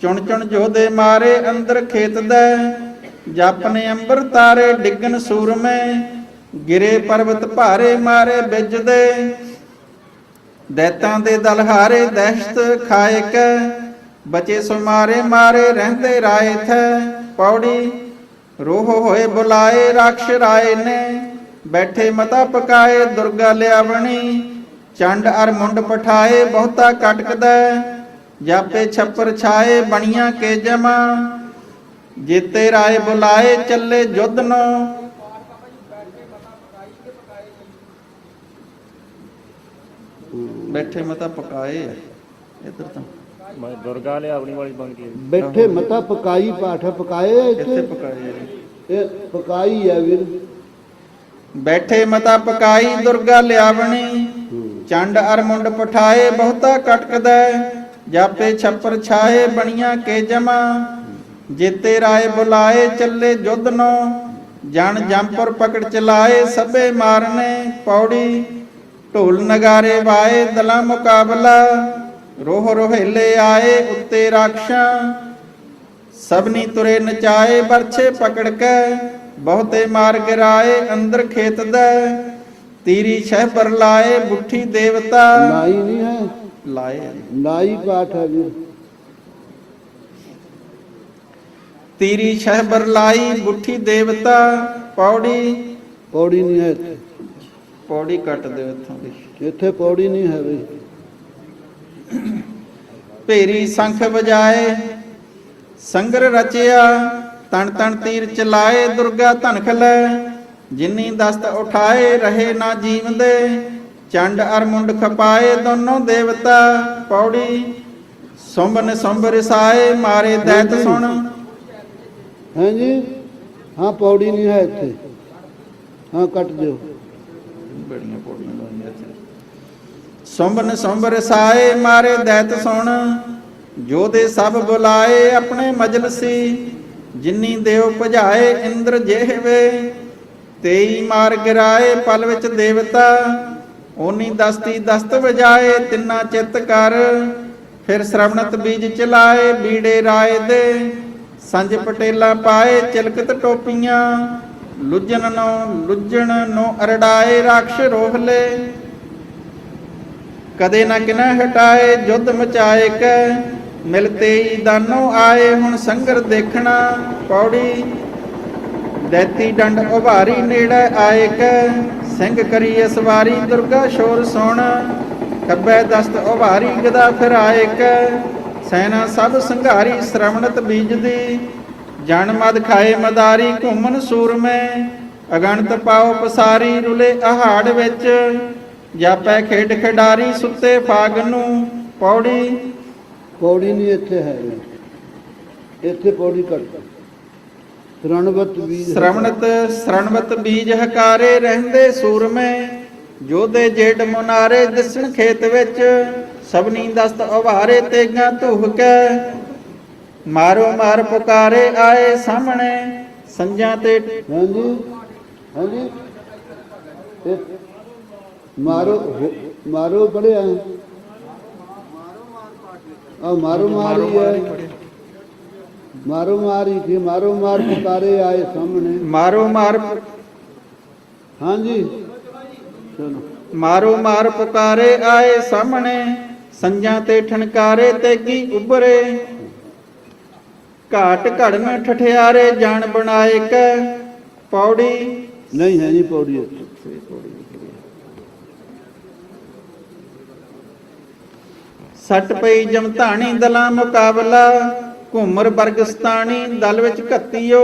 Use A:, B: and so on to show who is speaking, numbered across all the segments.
A: ਚੁਣ ਚੁਣ ਜੋਦੇ ਮਾਰੇ ਅੰਦਰ ਖੇਤ ਦੇ, ਜਪਨੇ ਅੰਬਰ ਤਾਰੇ ਡਿੱਗਨ ਸੂਰਮੇ, ਗਿਰੇ ਪਰਬਤ ਭਾਰੇ ਮਾਰੇ ਬਿਜ ਦੇ। ਦੈਤਾਂ ਦੇ ਦਲ ਦਹਿਸ਼ਤ ਖਾਏ ਕੈ, ਬਚੇ ਸੋ ਮਾਰੇ ਮਾਰੇ ਰਹਿੰਦੇ ਰਾਏ ਥੈ। ਪੌੜੀ ਰੋਹ ਹੋਏ ਬੁਲਾਏ ਰਾਖਸ਼ ਰਾਏ ਨੇ, ਬੈਠੇ ਮਤਾ ਪਕਾਏ ਦੁਰਗਾ ਲਿਆਵਣੀ, ਚੰਡ ਅਰ ਮੁੰਡ ਪਠਾਏ ਬਹੁਤਾ ਕਟਕਦਾ। ਜਾਪੇ ਛੱਪਰ ਛਾਏ ਬਣੀਆਂ ਕੇ ਜਮਾ ਜੀਤੇ ਰਾਏ ਬੁਲਾਏ ਚੱਲੇ ਜੁੱਧ ਨੂੰ। ਬੈਠੇ ਮਤਾ ਪਕਾਏ ਇਧਰ ਤਾਂ।
B: ਮੈਂ ਦੁਰਗਾ ਲਿਆ ਆਪਣੀ ਵਾਲੀ ਕੇ
C: ਬੈਠੇ ਮਤਾ ਪਕਾਈ ਪਾਠ ਪਕਾਏ
A: ਇੱਥੇ? ਪਕਾਏ।
C: ਇਹ ਪਕਾਈ ਆ ਵੀਰ।
A: ਬੈਠੇ ਮਤਾ ਪਕਾਈ ਦੁਰਗਾ ਲਿਆਵਣੀ। ਚੰਡ ਅਰ ਮੁੰਡ ਪਠਾਏ ਬਹੁਤਾ ਕਟਕਦਾ। ਜਾਪੇ ਛੱਪਰ ਛਾਏ ਬਣੀਆਂ ਕੇ ਜਮਾ। ਜੀਤੇ ਰਾਏ ਬੁਲਾਏ ਚੱਲੇ ਜੁੱਧ ਨੂੰ। ਜਣ ਜੰਪਰ ਪਕੜ ਚਲਾਏ ਸਭੇ ਮਾਰਨੇ ਪੌੜੀ। ਢੋਲ ਨਗਾਰੇ ਵਾਏ ਦਲਾ ਮੁਕਾਬਲਾ। ਰੋਹ ਰੋਹੇਲੇ ਆਏ ਉੱਤੇ ਰਾਖਸ਼ਾਂ। ਸਭਨੀ ਤੁਰੇ ਨਚਾਏ ਬਰਛੇ ਪਕੜ ਕੇ। ਬਹੁਤੇ ਮਾਰ ਗਿਰਾਏ ਅੰਦਰ ਖੇਤ ਦਾ। ਤੀਰੀ ਸ਼ਹਿ ਪਰ ਲਾਏ ਬੁੱਠੀ ਦੇਵਤਾ।
C: ਨਾਈ ਨਹੀਂ ਹੈ।
A: ਲਾਏ
C: ਨਾਈ ਪਾਠ ਹੈ ਵੀਰ
A: ਤੀਰੀ ਸ਼ਹਿ ਪਰ ਲਾਈ ਬੁੱਠੀ ਦੇਵਤਾ ਪੌੜੀ।
C: ਪੌੜੀ ਨਹੀਂ ਹੈ ਇੱਥੇ।
A: ਪੌੜੀ ਕੱਟ ਦਿਓ ਇੱਥੋਂ ਦੀ।
C: ਇੱਥੇ ਪੌੜੀ ਨਹੀਂ ਹੈ ਬਈ।
A: ਭੇਰੀ ਸੰਖ ਵਜਾਏ ਸੰਗਰ ਰਚਿਆ ਤਣ ਤਣ ਤੀਰ ਚਲਾਏ ਦੁਰਗਾ ਧਨਖ ਲੈ। ਜਿਨੀ ਦਸਤ ਉਠਾਏ ਰਹੇ ਨਾ ਜੀਵਦੇ। ਚੰਡ ਅਰ ਮੁੰਡ ਖਪਾਏ ਦੋਨੋਂ ਦੇਵਤਾ ਪੌੜੀ ਸੁੰਬਨ ਸੁੰਬ ਰਸਾਏ ਮਾਰੇ ਦੈਤ ਸੁਣ।
C: ਹੈ ਜੀ ਹਾਂ ਪੌੜੀ ਨਹੀਂ ਹੈ ਇੱਥੇ। ਹਾਂ ਕੱਟ ਦਿਓ।
A: ਬੜੀਆਂ ਪੌੜੀਆਂ ਲਾਈਆਂ ਇੱਥੇ। ਸੁੰਬਨ ਸੁੰਬ ਰਸਾਏ ਮਾਰੇ ਦੈਤ ਸੁਣ। ਜੋਦੇ ਸਭ ਬੁਲਾਏ ਆਪਣੇ ਮਜਲਸੀ। ਜਿਨੀ ਦੇਵ ਭਜਾਏ ਇੰਦਰ ਜਿਹਵੇ ਤੇਈ ਮਾਰ ਗਿਰਾਏ ਪਲ ਵਿੱਚ ਦੇਵਤਾ। ਓਨੀ ਦਸਤੀ ਦਸਤ ਵਜਾਏ, ਤਿੰਨਾ ਚਿੱਤ ਕਰ। ਫਿਰ ਸ਼ਰਵਣਤ ਬੀਜ ਚਲਾਏ, ਬੀੜੇ ਰਾਏ ਦੇ। ਸੰਜ ਪਟੇਲਾ ਪਾਏ, ਚਿਲਕਤ ਟੋਪੀਆਂ। ਲੁੱਜਣ ਨੂੰ ਲੁੱਜਣ ਨੂੰ ਅਰੜਾਏ, ਰਾਖਸ਼ ਰੋਹਲੇ ਕਦੇ ਨਾ ਕਿਨਾ ਹਟਾਏ, ਜੁੱਧ ਮਚਾਏ ਕੈ। ਮਿਲਤੇ ਹੀ ਦਾਨੋ ਆਏ, ਹੁਣ ਸੰਗਰ ਦੇਖਣਾ। ਪੌੜੀ, ਦੈਤੀ ਡੰਡ ਉਭਾਰੀ ਨੇੜੇ ਆਏ ਕੈ। ਸਿੰਘ ਕਰੀ ਅਸਵਾਰੀ ਦੁਰਗਾ ਸ਼ੋਰ ਸੁਣ। ਖੱਬੇ ਦਸਤ ਉਭਾਰੀ, ਗਦਾ ਫਿਰ ਸੈਨਾ ਸਭ ਸੰਘਾਰੀ, ਸ਼ਰਵਣਤ ਬੀਜਦੀ। ਜਨ ਮਦ ਖਾਏ ਮਦਾਰੀ ਘੁੰਮਨ ਸੂਰਮੇ। ਅਗਣਤ ਪਾਉ ਪਸਾਰੀ, ਰੁਲੇ ਆਹਾੜ ਵਿੱਚ। ਜਾਪੈ ਖੇਡ ਖਿਡਾਰੀ, ਸੁੱਤੇ ਫਾਗ ਨੂੰ। ਪੌੜੀ।
C: ਪੌੜੀ ਨਹੀਂ ਇੱਥੇ ਹੈ। ਇੱਥੇ ਪੌੜੀ ਕੱਟ ਰਣਵਤ ਬੀਜ
A: ਸ਼ਰਵਣਤ ਸ਼ਰਣਵਤ ਬੀਜ ਹਕਾਰੇ ਰਹਿੰਦੇ ਸੂਰਮੇ ਜੋਦੇ ਜੇਡ ਮੁਨਾਰੇ ਦਿਸਣ ਖੇਤ ਵਿੱਚ ਸਭਨੀ ਦਸਤ ਉਭਾਰੇ ਤੇਗਾ ਧੂਹ ਕੇ ਮਾਰੋ ਮਾਰ ਪੁਕਾਰੇ ਆਏ ਸਾਹਮਣੇ ਸੰਜਾਂ ਤੇ
C: ਹਾਂਜੀ ਹਾਂਜੀ। ਮਾਰੋ ਮਾਰੋ ਪੜਿਆ ਆ ਮਾਰੋ ਮਾਰੀ ਹੈ। ਮਾਰੋ ਮਾਰੀ ਕਿ ਮਾਰੋ ਮਾਰ ਪੁਕਾਰੇ ਆਏ ਸਾਹਮਣੇ।
A: ਮਾਰੋ ਮਾਰ
C: ਹਾਂਜੀ। ਚਲੋ।
A: ਮਾਰੋ ਮਾਰ ਪੁਕਾਰੇ ਆਏ ਸਾਹਮਣੇ ਸੰਜਾਂ ਤੇ ਠਣਕਾਰੇ ਤੇਗੀ ਉਬਰੇ ਘਾਟ ਘੜਨ ਠਠਿਆਰੇ ਜਾਣ ਬਣਾਏ ਕੈ ਪੌੜੀ।
C: ਨਹੀਂ ਹੈ ਨਹੀਂ ਪੌੜੀ ਇੱਥੇ।
A: ਸੱਟ ਪਈ ਜਮਧਾਣੀ ਦਲਾਂ ਮੁਕਾਬਲਾ। ਘੁੰਮਰ ਬਰਗਸਤਾਨੀ ਦਲ ਵਿੱਚ ਘੱਤੀਓ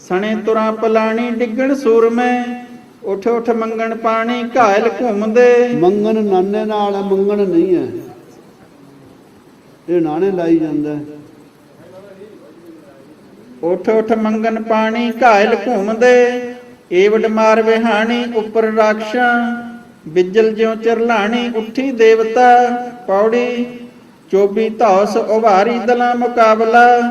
A: ਸਣੇ ਤੁਰਾਂ ਪਲਾਣੀ ਡਿੱਗਣ ਸੂਰਮੇ ਉਠ ਉਠ ਮੰਗਣ ਪਾਣੀ ਘਾਇਲ ਘੁੰਮਦੇ
C: ਮੰਗਣ ਨਾਨੇ ਨਾਲ ਹੈ, ਮੰਗਣ ਨਹੀਂ ਹੈ ਇਹ ਨਾਣੇ ਲਾਈ ਜਾਂਦਾ ਹੈ।
A: ਉਠ ਉਠ ਮੰਗਨ ਪਾਣੀ ਘਾਇਲ ਘੁੰਮਦੇ ਏਵਡ ਮਾਰ ਵਿਹਾਣੀ ਉੱਪਰ ਰਾਖਸ਼ਾਂ ਬਿਜਲ ਜਿਉ ਚਰਲਾਣੀ ਉੱਠੀ ਦੇਵਤਾ ਪੌੜੀ ਚੋਬੀ ਧੌਸ ਉਭਾਰੀ ਦਲਾਂ ਮੁਕਾਬਲਾ।